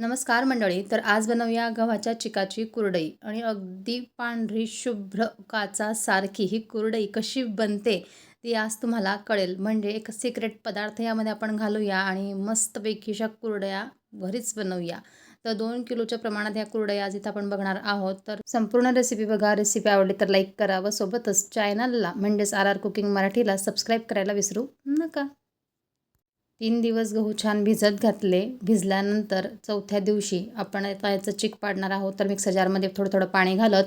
नमस्कार मंडळी तर आज बनवूया गव्हाच्या चिकाची कुरडई. आणि अगदी पांढरी शुभ्र काचासारखी ही कुरडई कशी बनते ती आज तुम्हाला कळेल. म्हणजे एक सिक्रेट पदार्थ यामध्ये आपण घालूया आणि मस्तपैकीशा कुरडया घरीच बनवूया. तर दोन किलोच्या प्रमाणात ह्या कुरडया आज इथं आपण बघणार आहोत. तर संपूर्ण रेसिपी बघा. रेसिपी आवडली तर लाईक करा व सोबतच चॅनलला म्हणजेच आर आर कुकिंग मराठीला सबस्क्राईब करायला विसरू नका. तीन दिवस गहू छान भिजत घातले. भिजल्यानंतर चौथ्या दिवशी आपण आता याचं चिक पाडणार आहोत. तर मिक्सर जारमध्ये थोडं थोडं पाणी घालत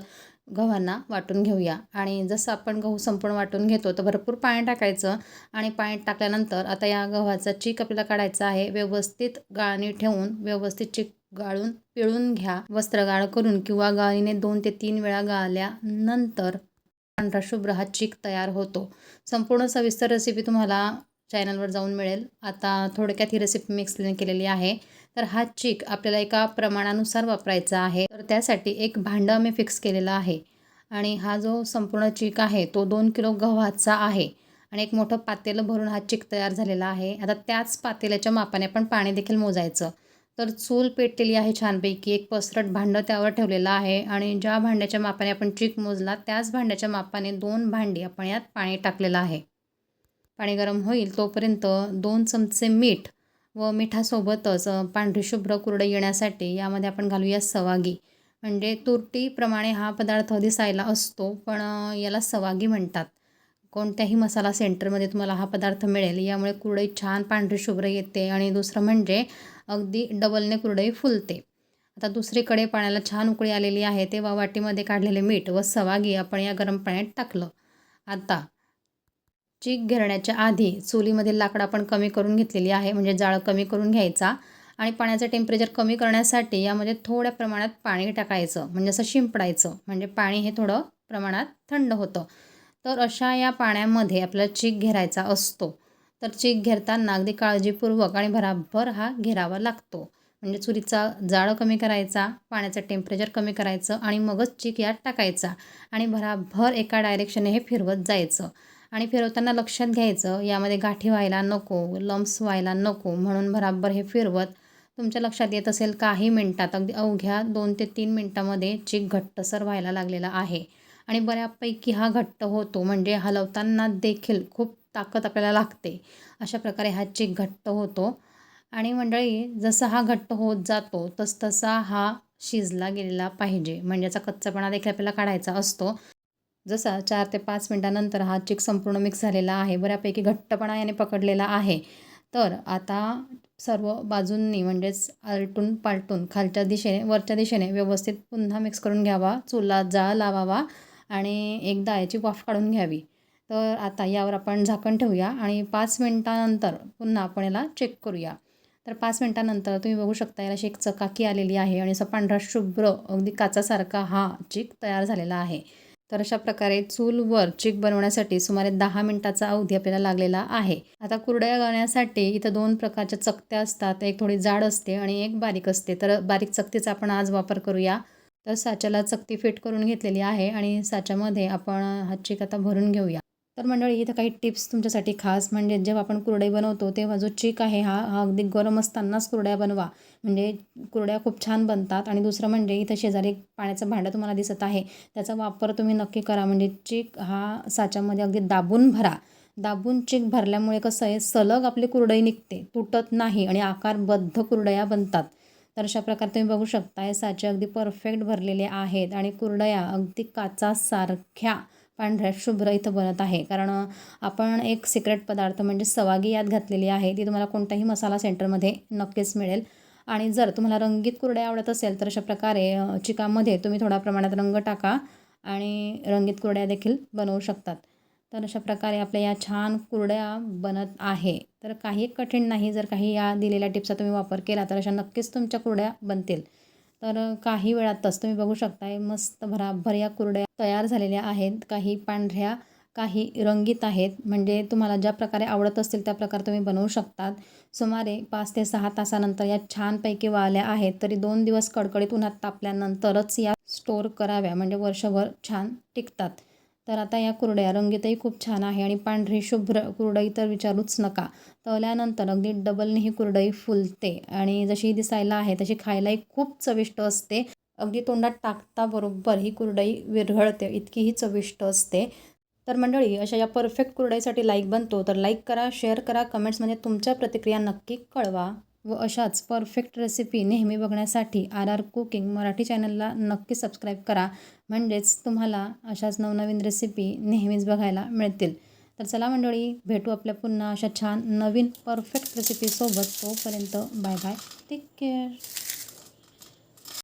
गव्हांना वाटून घेऊया. आणि जसं आपण गहू संपूर्ण वाटून घेतो तर भरपूर पाणी टाकायचं. आणि पाणी टाकल्यानंतर आता या गव्हाचा चिक आपल्याला काढायचा आहे. व्यवस्थित गाळणी ठेवून व्यवस्थित चिक गाळून पिळून घ्या. वस्त्रगाळ करून किंवा गाळीने दोन ते तीन वेळा गाळल्यानंतर पांढरा शुभ्र हा चिक तयार होतो. संपूर्ण सविस्तर रेसिपी तुम्हाला चॅनलवर जाऊन मिळेल. आता थोडक्यात ही रेसिपी मी एक्सप्लेन केलेली आहे. तर हा चीक आपल्याला एका प्रमाणानुसार वापरायचा आहे. तर त्यासाठी एक भांडं मी फिक्स केलेलं आहे. आणि हा जो संपूर्ण चीक आहे तो दोन किलो गव्हाचा आहे. आणि एक मोठं पातेलं भरून हा चीक तयार झालेला आहे. आता त्याच पातेल्याच्या मापाने आपण पाणी देखील मोजायचं. तर चूल पेटलेली आहे छानपैकी. एक पसरट भांडं त्यावर ठेवलेलं आहे. आणि ज्या भांड्याच्या मापाने आपण चीक मोजला त्याच भांड्याच्या मापाने दोन भांडी आपण यात पाणी टाकलेलं आहे. पाणी गरम होईल तोपर्यंत दोन चमचे मीठ व मिठासोबतच पांढरी शुभ्र कुरडई येण्यासाठी यामध्ये आपण घालूया सवागी. म्हणजे तुरटीप्रमाणे हा पदार्थ दिसायला असतो पण याला सवागी म्हणतात. कोणत्याही मसाला सेंटरमध्ये तुम्हाला हा पदार्थ मिळेल. यामुळे कुरडई छान पांढरी शुभ्र येते आणि दुसरं म्हणजे अगदी डबलने कुरडई फुलते. आता दुसरीकडे पाण्याला छान उकळी आलेली आहे तेव्हा वाटीमध्ये काढलेले मीठ व सवागी आपण या गरम पाण्यात टाकलं. आता चीक घेरण्याच्या आधी चुलीमधील लाकडं आपण कमी करून घेतलेली आहे. म्हणजे जाळं कमी करून घ्यायचा आणि पाण्याचं टेम्परेचर कमी करण्यासाठी यामध्ये थोड्या प्रमाणात पाणी टाकायचं. म्हणजे असं शिंपडायचं. म्हणजे पाणी हे थोडं प्रमाणात थंड होतं. तर अशा या पाण्यामध्ये आपल्याला चीक घेरायचा असतो. तर चीक घेरताना अगदी काळजीपूर्वक आणि भराभर हा घेरावा लागतो. म्हणजे चुलीचा जाळं कमी करायचा पाण्याचं टेम्परेचर कमी करायचं आणि मगच चीक यात टाकायचा आणि भराभर एका डायरेक्शने हे फिरवत जायचं. आणि फिरवताना लक्षात घ्यायचं यामध्ये गाठी व्हायला नको लम्स व्हायला नको म्हणून भराबर हे फिरवत तुमच्या लक्षात येत असेल काही मिनटात अगदी अवघ्या दोन ते तीन मिनटामध्ये चीक घट्टसर व्हायला लागलेला आहे. आणि बऱ्यापैकी हा घट्ट होतो म्हणजे हलवताना देखील खूप ताकद आपल्याला लागते. अशा प्रकारे हा चीक घट्ट होतो. आणि मंडळी जसा हा घट्ट होत जातो तसतसा हा शिजला गेलेला पाहिजे. म्हणजे याचा कच्चापणा देखील आपल्याला काढायचा असतो. जसा चार ते पाच मिनटानंतर हा चिक संपूर्ण मिक्स झालेला आहे बऱ्यापैकी घट्टपणा याने पकडलेला आहे. तर आता सर्व बाजूंनी म्हणजेच आलटून पालटून खालच्या दिशेने वरच्या दिशेने व्यवस्थित पुन्हा मिक्स करून घ्यावा चुला जाळ लावावा आणि एकदा याची वाफ काढून घ्यावी. तर आता यावर आपण झाकण ठेवूया आणि पाच मिनटानंतर पुन्हा आपण याला चेक करूया. तर पाच मिनटानंतर तुम्ही बघू शकता याला अशी एक चकाकी आलेली आहे आणि असा पांढरा शुभ्र अगदी काचासारखा हा चिक तयार झालेला आहे. तर अशा प्रकारे चूलवर चिक बनवण्यासाठी सुमारे दहा मिनटाचा अवधी आपल्याला लागलेला आहे. आता कुरड्या गाण्यासाठी इथं दोन प्रकारच्या चकत्या असतात. एक थोडी जाड असते आणि एक बारीक असते. तर बारीक चकतीचा आपण आज वापर करूया. तर साच्याला चकती फिट करून घेतलेली आहे आणि साच्यामध्ये आपण हा चिक आता भरून घेऊया. तर मंडळी इथं काही टिप्स तुमच्यासाठी खास. म्हणजे जेव्हा आपण कुरडई बनवतो तेव्हा जो चिक आहे हा हा अगदी गरम असतानाच कुरड्या बनवा. म्हणजे कुरड्या खूप छान बनतात. आणि दुसरं म्हणजे इथं शेजारी पाण्याचं भांडं तुम्हाला दिसत आहे. त्याचा वापर तुम्ही नक्की करा. म्हणजे चिक हा साच्यामध्ये अगदी दाबून भरा. दाबून चिक भरल्यामुळे कसं आहे सलग आपली कुरडई निघते तुटत नाही आणि आकारबद्ध कुरडया बनतात. तर अशा प्रकारे तुम्ही बघू शकता हे साचे अगदी परफेक्ट भरलेले आहेत. आणि कुरडया अगदी काचासारख्या. पांढऱ्या शुभ्र इथं बनत आहे. कारण आपण एक सिक्रेट पदार्थ म्हणजे सवागी यात घातलेली आहे. ती तुम्हाला कोणत्याही मसाला सेंटरमध्ये नक्कीच मिळेल. आणि जर तुम्हाला रंगीत कुरड्या आवडत असेल तर अशा प्रकारे चिकामध्ये तुम्ही थोड्या प्रमाणात रंग टाका आणि रंगीत कुरड्या देखील बनवू शकतात. तर अशा प्रकारे आपल्या या छान कुरड्या बनत आहे. तर काही कठीण नाही. जर काही या दिलेल्या टिप्सचा तुम्ही वापर केला तर अशा नक्कीच तुमच्या कुरड्या बनतील. तर काही वेळातच तुम्ही बघू शकताय मस्त भराभर या कुरड्या तयार झालेल्या आहेत. काही पांढऱ्या काही रंगीत आहेत. म्हणजे तुम्हाला ज्या प्रकारे आवडत असतील त्या प्रकारे तुम्ही बनवू शकतात. सुमारे पाच ते सहा तासानंतर या छानपैकी वाळल्या आहेत. तरी दोन दिवस कडकडीत उन्हात तापल्यानंतरच या स्टोअर कराव्या. म्हणजे वर्षभर छान टिकतात. तर आता या कुरड्या रंगीतही खूप छान आहे आणि पांढरी शुभ्र कुरडई तर विचारूच नका. तळल्यानंतर अगदी डबलने ही कुरडई फुलते आणि जशी दिसायला आहे तशी खायलाही खूप चविष्ट असते. अगदी तोंडात टाकता बरोबर ही कुरडई विरघळते इतकी ही चविष्ट असते. तर मंडळी अशा या परफेक्ट कुरडईसाठी लाईक बनतो तर लाईक करा शेअर करा कमेंट्समध्ये तुमच्या प्रतिक्रिया नक्की कळवा. व अशाच परफेक्ट रेसिपी नेहमी बघण्यासाठी आर आर कुकिंग मराठी चॅनलला नक्की सबस्क्राईब करा. म्हणजेच तुम्हाला अशाच नवनवीन रेसिपी नेहमीच बघायला मिळतील. तर चला मंडळी भेटू आपल्या पुन्हा अशा छान नवीन परफेक्ट रेसिपीसोबत तोपर्यंत बाय बाय टेक केअर